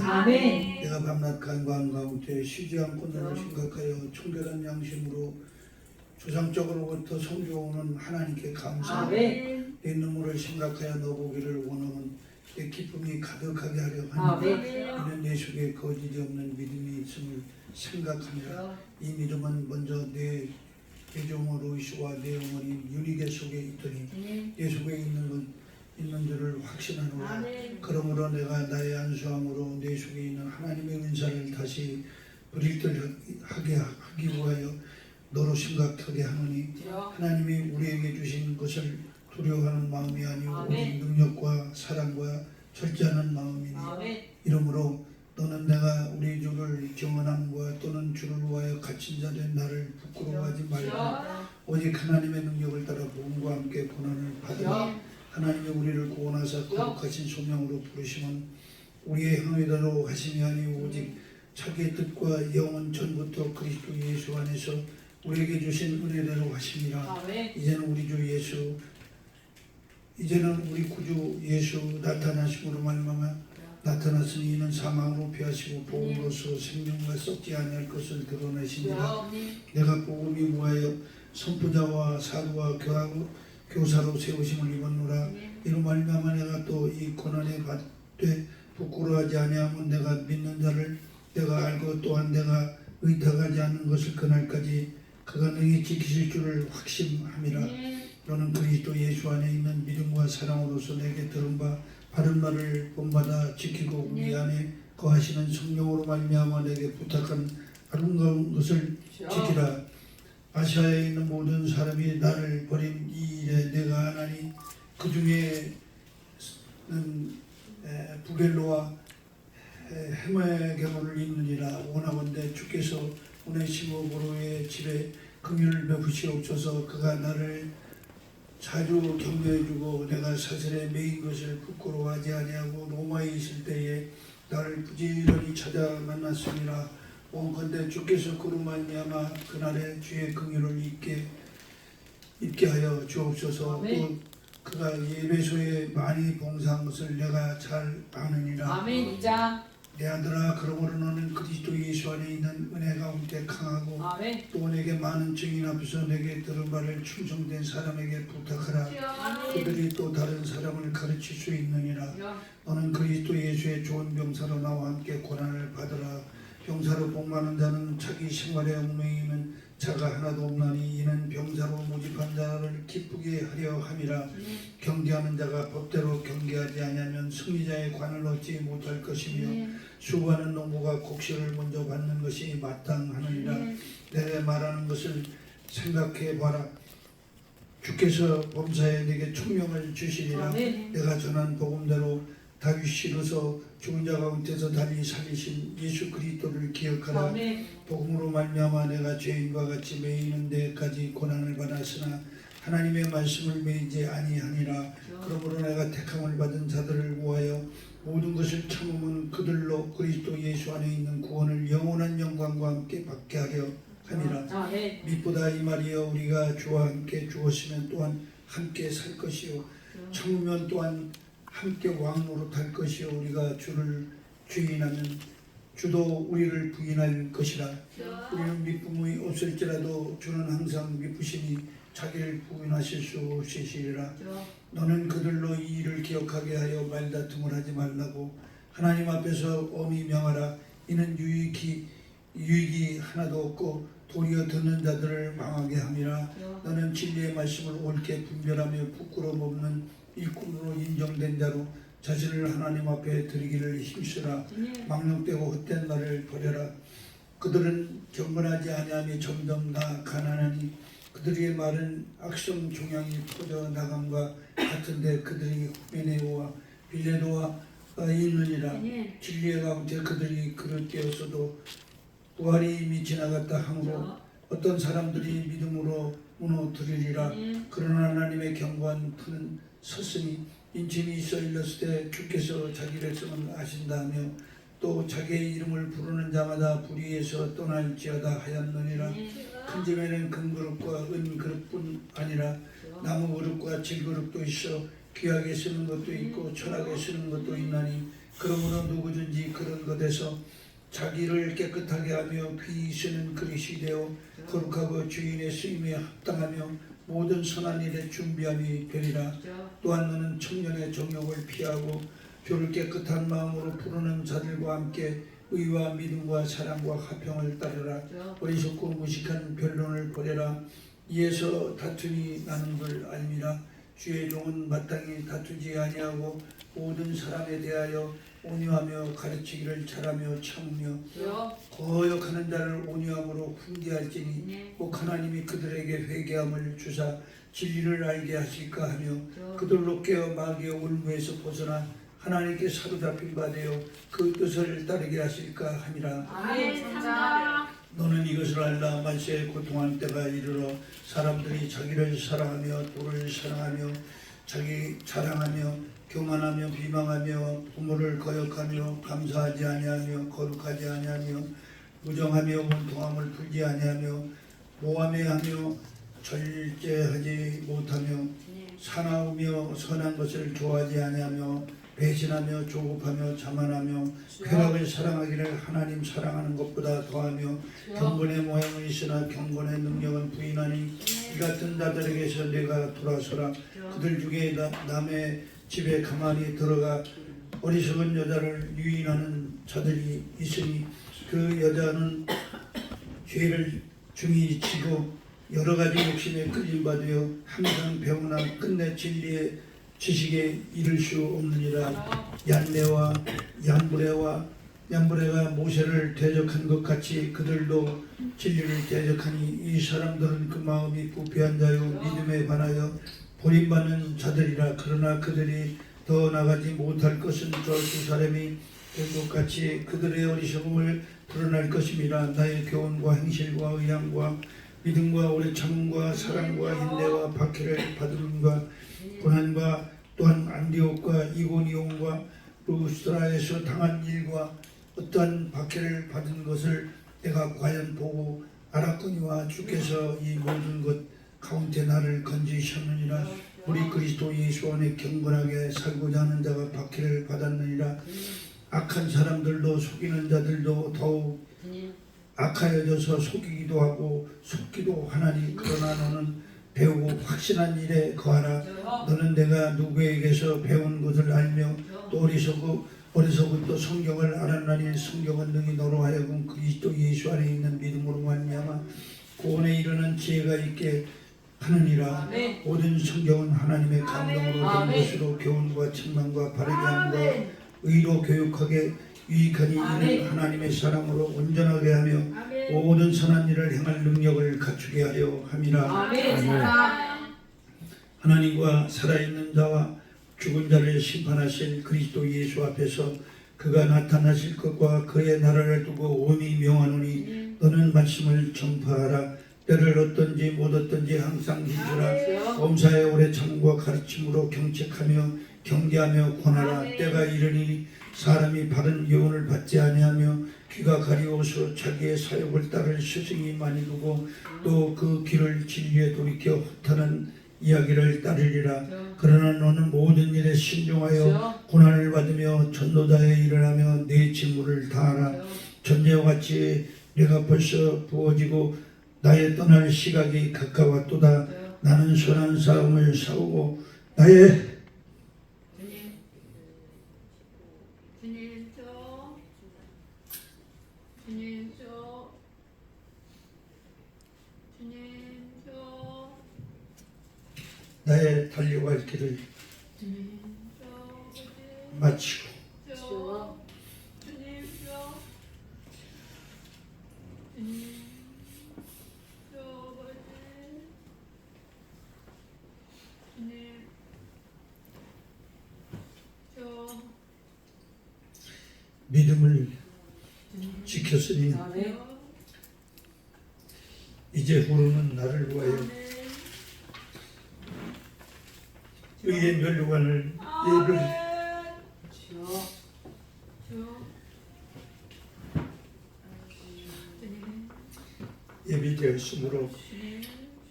아멘. 내가 밤낮 간구한 가운데 쉬지 않고 너를 생각하여 청결한 양심으로 조상적으로부터 성교오는 하나님께 감사하며 아멘. 내 눈물을 생각하여 너 보기를 원하면 내 기쁨이 가득하게 하려 하니 아멘. 이는 내 속에 거짓이 없는 믿음이 있음을 생각하며 이 믿음은 먼저 내 대종어 로이스와 내 어머니 유리게 속에 있더니 내 속에 있는 것 있는 줄을 확신하노라 그러므로 내가 나의 안수함으로 내 속에 있는 하나님의 은사를 다시 브릴들하게 하기 위하여 너로 생각하게 하노니 하나님이 우리에게 주신 것을 두려워하는 마음이 아니오. 오직 능력과 사랑과 절제하는 마음이니. 아멘. 이러므로 너는 내가 우리 주를 경언함과 또는 주를 위하여 갇힌 자된 나를 부끄러워하지 말고 오직 하나님의 능력을 따라 복음과 함께 고난을 받으라 하나님이 우리를 구원하사 거룩하신 소명으로 부르시면 우리의 행위대로 하심이 아니오 오직 자기의 뜻과 영은 전부터 그리스도 예수 안에서 우리에게 주신 은혜대로 하심이라. 아멘. 이제는 우리 주 예수 이제는 우리 구주 예수 나타나심으로 말미암아 나타났으니 이는 사망으로 피하시고 복음으로서 생명과 썩지 아니할 것을 드러내시니라 내가 복음이 무하여 선포자와 사도와 교하고 교사로 세우심을 입었노라. 이로 말미암아 내가 또 이 고난에 받되 부끄러워하지 아니하면 내가 믿는 자를 내가 알고 또한 내가 의탁하지 않는 것을 그날까지 그가 능히 지키실 줄을 확신함이라. 너는 그리스도 예수 안에 있는 믿음과 사랑으로서 내게 들은 바 바른 말을 본받아 지키고 우리 안에 거하시는 성령으로 말미암아 내게 부탁한 아름다운 것을 지키라. 아시아에 있는 모든 사람이 나를 버린 이 일에 내가 하나니 그 중에는 에, 부겔로와 에, 헤메게모를 입느니라 원하건대 주께서 오네시모 보로의 집에 긍휼을 베푸시 옵소서 그가 나를 자주 격려해주고 내가 사슬에 매인 것을 부끄러워하지 아니하고 로마에 있을 때에 나를 부지런히 찾아 만났으니라 원컨대 주께서 그로 말미암아 그날에 주의 긍휼을 잊게 잊게 하여 주옵소서 아멘. 또 그가 예배소에 많이 봉사한 것을 내가 잘 아느니라 아멘. 이장. 내 아들아 그러므로 너는 그리스도 예수 안에 있는 은혜 가운데 강하고 아멘. 또 내게 많은 증인 앞에서 내게 들은 바를 충성된 사람에게 부탁하라. 그들이 또 다른 사람을 가르칠 수 있느니라. 너는 그리스도 예수의 좋은 병사로 나와 함께 고난을 받으라. 병사로 복많은 자는 자기 생활에 얽매이는 자가 하나도 없나니 이는 병사로 모집한 자를 기쁘게 하려 함이라. 경계하는 자가 법대로 경계하지 아니하면 승리자의 관을 얻지 못할 것이며 수고하는 농부가 곡식을 먼저 받는 것이 마땅하느니라. 내가 말하는 것을 생각해 봐라. 주께서 범사에 내게 총명을 주시리라. 아멘. 내가 전한 복음대로 다윗시로서 죽은 자 가운데서 달리 살리신 예수 그리스도를 기억하라. 아멘. 복음으로 말미암아 내가 죄인과 같이 매이는 데까지 고난을 받았으나 하나님의 말씀을 매이지 아니하니라. 그러므로 내가 택함을 받은 자들을 위하여 모든 것을 참으면 그들로 그리스도 예수 안에 있는 구원을 영원한 영광과 함께 받게 하려 함이라. 아멘. 믿보다 이 말이여 우리가 주와 함께 죽었으면 또한 함께 살 것이요. 참으면 또한 함께 왕노릇 할 것이요 우리가 주를 주인하면 주도 우리를 부인할 것이라. 우리는 미쁨이 없을지라도 주는 항상 미쁘시니 자기를 부인하실 수 없으시리라. 너는 그들로 이 일을 기억하게 하여 말다툼을 하지 말라고 하나님 앞에서 엄히 명하라. 이는 유익이 유익이 하나도 없고 도리어 듣는 자들을 망하게 함이라. 너는 진리의 말씀을 옳게 분별하며 부끄러움 없는 일꾼으로 인정된 자로 자신을 하나님 앞에 드리기를 힘쓰라. 망령되고 헛된 말을 버려라. 그들은 경건하지 아니하며 점점 나 가난하니 그들의 말은 악성 종양이 퍼져 나감과 같은데 그들이 후메네오와 빌레도와 있느니라. 진리의 가운데 그들이 그릇 되었어도 부활이 이미 지나갔다 하므로 어떤 사람들이 믿음으로 무너뜨리리라. 그러나 하나님의 경고한 푸는 섰으니 인침이 있어 일렀을 때 주께서 자기 백성을 아신다며 또 자기의 이름을 부르는 자마다 불의에서 떠날지어다 하였느니라. 큰 집에는 금 그릇과 은 그릇뿐 아니라 나무 그릇과 질 그릇도 있어 귀하게 쓰는 것도 있고 천하게 쓰는 것도 있나니 그러므로 누구든지 그런 것에서 자기를 깨끗하게 하며 귀히 쓰는 그릇이 되어 거룩하고 주인의 쓰임에 합당하며 모든 선한 일에 준비함이 되리라. 또한 너는 청년의 정욕을 피하고 주를 깨끗한 마음으로 부르는 자들과 함께 의와 믿음과 사랑과 화평을 따르라. 어리석고 무식한 변론을 버려라. 이에서 다툼이 나는 걸 알미라. 주의 종은 마땅히 다투지 아니하고 모든 사람에 대하여 온유하며 가르치기를 잘하며 참으며 거역하는 자를 온유함으로 훈계할지니 꼭 하나님이 그들에게 회개함을 주사 진리를 알게 하실까 하며 그들로 깨어 마귀의 올무에서 벗어나 하나님께 사로잡힌 바 되어 그 뜻을 따르게 하실까 함이라. 아멘 감사합니다. 너는 이것을 알라. 만세에 고통할 때가 이르러 사람들이 자기를 사랑하며 도를 사랑하며 자기 자랑하며 교만하며 비방하며 부모를 거역하며 감사하지 아니하며 거룩하지 아니하며 무정하며 원통함을 풀지 아니하며 모함해하며 절제하지 못하며 사나우며 선한 것을 좋아하지 아니하며 배신하며 조급하며 자만하며 쾌락을 사랑하기를 하나님 사랑하는 것보다 더하며 경건의 모양은 있으나 경건의 능력은 부인하니 이 같은 자들에게서 내가 돌아서라. 그들 중에 나- 남의 집에 가만히 들어가 어리석은 여자를 유인하는 자들이 있으니 그 여자는 죄를 중히 지고 여러 가지 욕심에 끌림 받으여 항상 배우나 끝내 진리의 지식에 이를 수 없느니라. 얀네와 얀브레와 얀브레가 모세를 대적한 것 같이 그들도 진리를 대적하니 이 사람들은 그 마음이 부패한 자요 믿음에 관하여 버림받는 자들이라. 그러나 그들이 더 나가지 못할 것은 저 두 사람이 된것 같이 그들의 어리석음을 드러날 것임이라 나의 교훈과 행실과 의향과 믿음과 오래 참음과 사랑과 인내와 박해를 받음과 고난과 또한 안디옥과 이고니온과 루스트라에서 당한 일과 어떠한 박해를 받은 것을 내가 과연 보고 알았거니와 주께서 이 모든 것 가운데 나를 건지셨느니라. 우리 그리스도 예수 안에 경건하게 살고자 하는 자가 박해를 받았느니라. 악한 사람들도 속이는 자들도 더욱 악하여져서 속이기도 하고 속기도 하나니 그러나 너는 배우고 확신한 일에 거하라 너는 내가 누구에게서 배운 것을 알며 또 어리석고 어리석은 또 성경을 알았나니 성경은 능히 너로 하여금 그리스도 예수 안에 있는 믿음으로 말미암아 구원에 이르는 지혜가 있게 하느니라 아멘. 모든 성경은 하나님의 감동으로 된 아멘. 것으로 교훈과 책망과 바르게 함과 의로 교육하게 유익하니 이는 아멘. 하나님의 사랑으로 온전하게 하며 모든 선한 일을 행할 능력을 갖추게 하려 함이라. 하나님과 살아있는 자와 죽은 자를 심판하실 그리스도 예수 앞에서 그가 나타나실 것과 그의 나라를 두고 온이 명하노니 너는 말씀을 전파하라. 때를 얻든지 못 얻든지 항상 힘주라. 범사에 오래 참과 가르침으로 경책하며 경계하며 권하라. 때가 이르니 사람이 바른 교훈을 받지 아니하며 귀가 가리워서 자기의 사욕을 따를 스승이 많이 두고 또 그 길을 진리에 돌이켜 허탄한 이야기를 따르리라. 그러나 너는 모든 일에 신중하여 고난을 받으며 전도자의 일을 하며 내 직무를 다하라. 전제와 같이 내가 벌써 부어지고 나의 떠날 시각이 가까웠도다. 나는 선한 싸움을 싸우고 나의 주님 저 주님 저 주님 저 나의 달려갈 길을 마치고. 믿음을 지켰으니 이제 후로는 나를 위하여 의의 멸류관을 예를 예비되었으므로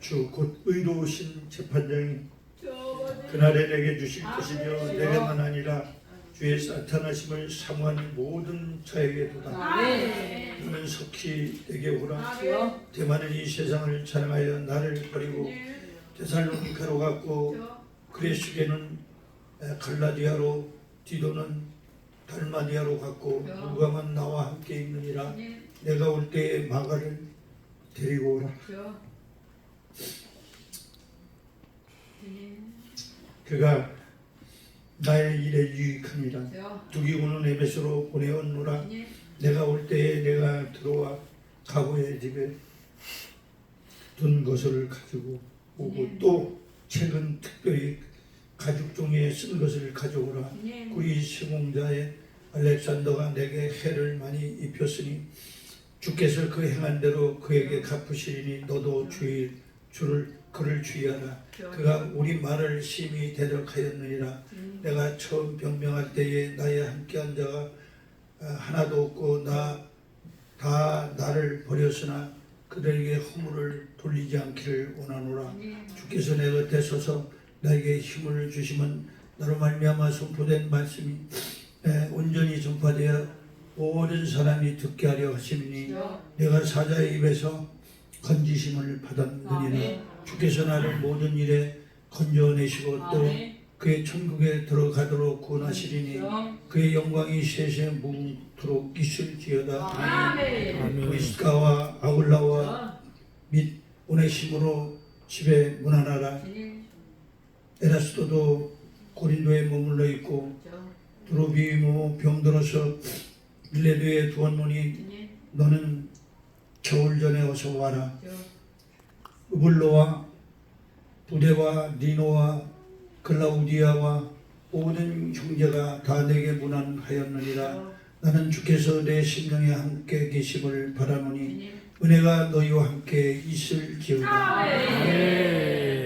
주 곧 의로우신 재판장이 저 그날에 내게 주실 것이며 내게만 아니라 주의 나타나심을 사모하는 모든 자에게 도다. 아멘. 너는 속히 내게 오라. 대만은 이 세상을 자랑하여 나를 버리고 오늘 데살로니카로 갔고 저 그레스게는 갈라디아로 디도는 달마디아로 갔고 누가만 나와 함께 있느니라. 오늘 내가 올 때에 마가를 데리고 오라. 저. 오늘 그가 나의 일에 유익하니라. 저. 두기고는 에베소로 보내었노라. 오늘 내가 올 때에 내가 들어와 가고의 집에 둔 것을 가지고 오고 또 최근 특별히 가죽 종이에 쓴 것을 가져오라. 오늘 우리 시공자의 알렉산더가 내게 해를 많이 입혔으니 주께서 그 행한 대로 그에게 갚으시리니 너도 주의 주를 그를 주의하라. 저 그가 우리 말을 심히 대적하였느니라. 오늘 내가 처음 병명할 때에 나의 함께한 자가 아, 하나도 없고 나 다 나를 버렸으나 그들에게 허물을 돌리지 않기를 원하노라. 오늘 주께서 내 곁에 서서 나에게 힘을 주시면 나로 말미암아 선포된 말씀이 에, 온전히 전파되어 모든 사람이 듣게 하려 하심이니 저 내가 사자의 입에서 건지심을 받았느니라. 주께서 나를 모든 일에 건져내시고 또. 그의 천국에 들어가도록 구원하시리니 저 그의 영광이 세세 무토록 있을지어다. 아멘. 브리스가와 아굴라와 저및 오네심으로 집에 문안하라 에라스도도 고린도에 머물러 있고 저 드로비모 병들어서 밀레도에 두었노니 오늘 너는 겨울 전에 어서 와라. 저 으블로와 부대와 니노와 글라우디아와 모든 형제가 다 내게 문안하였느니라. 저 나는 주께서 내 심령에 함께 계심을 바라노니 은혜가 너희와 함께 있을지어다. 아멘.